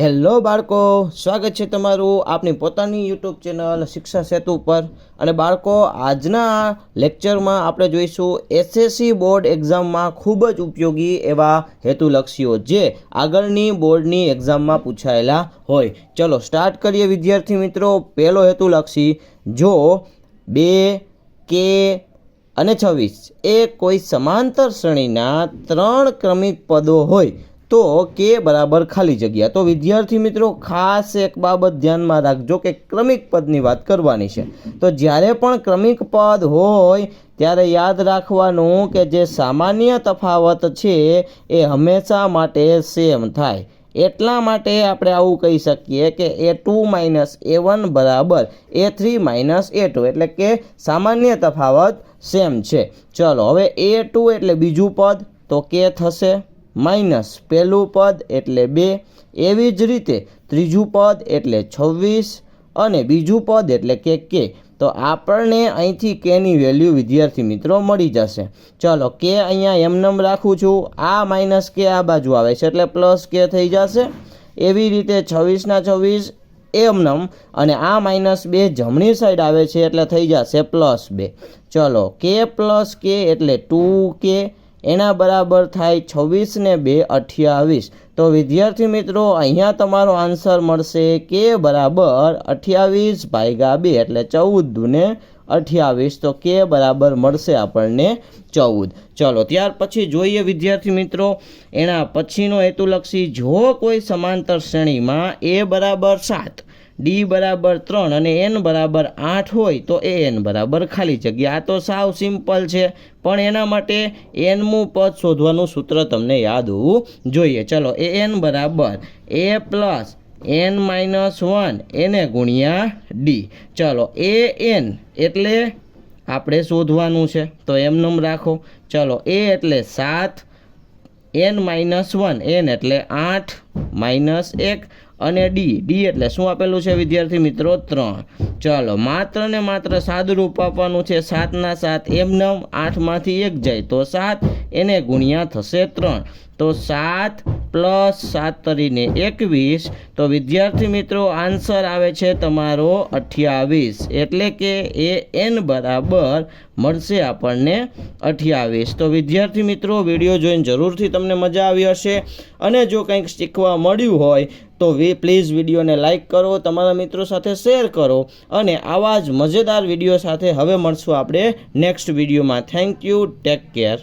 Hello બાળકો, સ્વાગત છે તમારું આપની પોતાની યુટ્યુબ ચેનલ શિક્ષા સેતુ પર અને બાળકો, આજના લેક્ચરમાં આપણે જોઈશું એસએસસી બોર્ડ એક્ઝામમાં ખૂબ જ ઉપયોગી એવા હેતુલક્ષીઓ જે આગળની બોર્ડની એક્ઝામમાં પૂછાયેલા હોય. ચલો સ્ટાર્ટ કરીએ વિદ્યાર્થી મિત્રો. પહેલો હેતુલક્ષી, જો બે, કે અને છવ્વીસ એ કોઈ સમાંતર શ્રેણીના ત્રણ ક્રમિક પદો હોય તો કે બરાબર ખાલી જગ્યા. તો વિદ્યાર્થી મિત્રો, ખાસ એક બાબત ધ્યાનમાં રાખજો કે ક્રમિક પદની વાત કરવાની છે. તો જ્યારે પણ ક્રમિક પદ હોય, ત્યારે યાદ રાખવાનું કે જે સામાન્ય તફાવત છે, એ હંમેશા માટે સેમ થાય. એટલા માટે આપણે આવું કહી શકીએ કે A two minus A one બરાબર A three minus A two એટલે કે સામાન્ય તફાવત સેમ છે. ચલો, હવે એ ટુ એટલે બીજું પદ, તો કે થશે? માઇનસ પહેલું પદ એટલે બે, એવી જ રીતે ત્રીજું પદ એટલે છવ્વીસ અને બીજું પદ એટલે કે કે. તો આપણને અહીંથી કેની વેલ્યુ વિદ્યાર્થી મિત્રો મળી જશે. ચલો કે અહીંયા એમનેમ રાખું છું. આ માઇનસ કે આ બાજુ આવે છે એટલે પ્લસ કે થઈ જશે. એવી રીતે છવ્વીસના છવ્વીસ એમનમ અને આ માઇનસ બે જમણી સાઈડ આવે છે એટલે થઈ જશે પ્લસ બે. ચલો કે પ્લસ કે એટલે ટુ કે એના બરાબર થાય છવ્વીસ ને બે અઠ્યાવીસ. તો વિદ્યાર્થી મિત્રો, અહીંયા તમારો આન્સર મળશે કે બરાબર અઠ્યાવીસ ભાગ્યા બે એટલે ચૌદ દુને અઠ્યાવીસ. તો કે બરાબર મળશે આપણને ચૌદ. ચલો, ત્યાર પછી જોઈએ વિદ્યાર્થી મિત્રો, એના પછીનો હેતુલક્ષી જો કોઈ સમાંતર શ્રેણીમાં એ બરાબર સાત ડી બરાબર ત્રણ અને એન બરાબર આઠ હોય તો એ એન બરાબર ખાલી જગ્યા. આ તો સાવ સિમ્પલ છે. પણ એના માટે એનમું પદ શોધવાનું સૂત્ર તમને યાદ હોવું જોઈએ. ચલો, એ એન બરાબર A plus N minus one એને ગુણ્યા ડી. ચલો, એ એન એટલે આપણે શોધવાનું છે. તો એમનેમ રાખો. ચલો, એ એટલે સાત, એન માઇનસ વન, એન એટલે આઠ, માઇનસ એક અને ડી ડી એટલે શું આપેલું છે, વિદ્યાર્થી મિત્રો? ત્રણ. ચાલો, માત્ર ને માત્ર સાદુરૂપ આપવાનું છે, સાતના સાત એમ નવ, આઠમાંથી એક જાય તો સાત, એને ગુણ્યા થશે ત્રણ. તો સાત પ્લસ સાત તરીને એકવીસ. તો વિદ્યાર્થી મિત્રો, આન્સર આવે છે તમારો અઠ્યાવીસ. એટલે કે એ એન બરાબર મળશે આપણને અઠ્યાવીસ. તો વિદ્યાર્થી મિત્રો, વીડિયો જોઈને જરૂરથી તમને મજા આવી હશે. અને જો કંઈક શીખવા મળ્યું હોય, તો વી પ્લીઝ વિડીયોને લાઇક કરો, તમારા મિત્રો સાથે શેર કરો. અને આવા જ મજેદાર વીડિયો સાથે હવે મળશું આપણે નેક્સ્ટ વિડીયોમાં. Thank you, take care.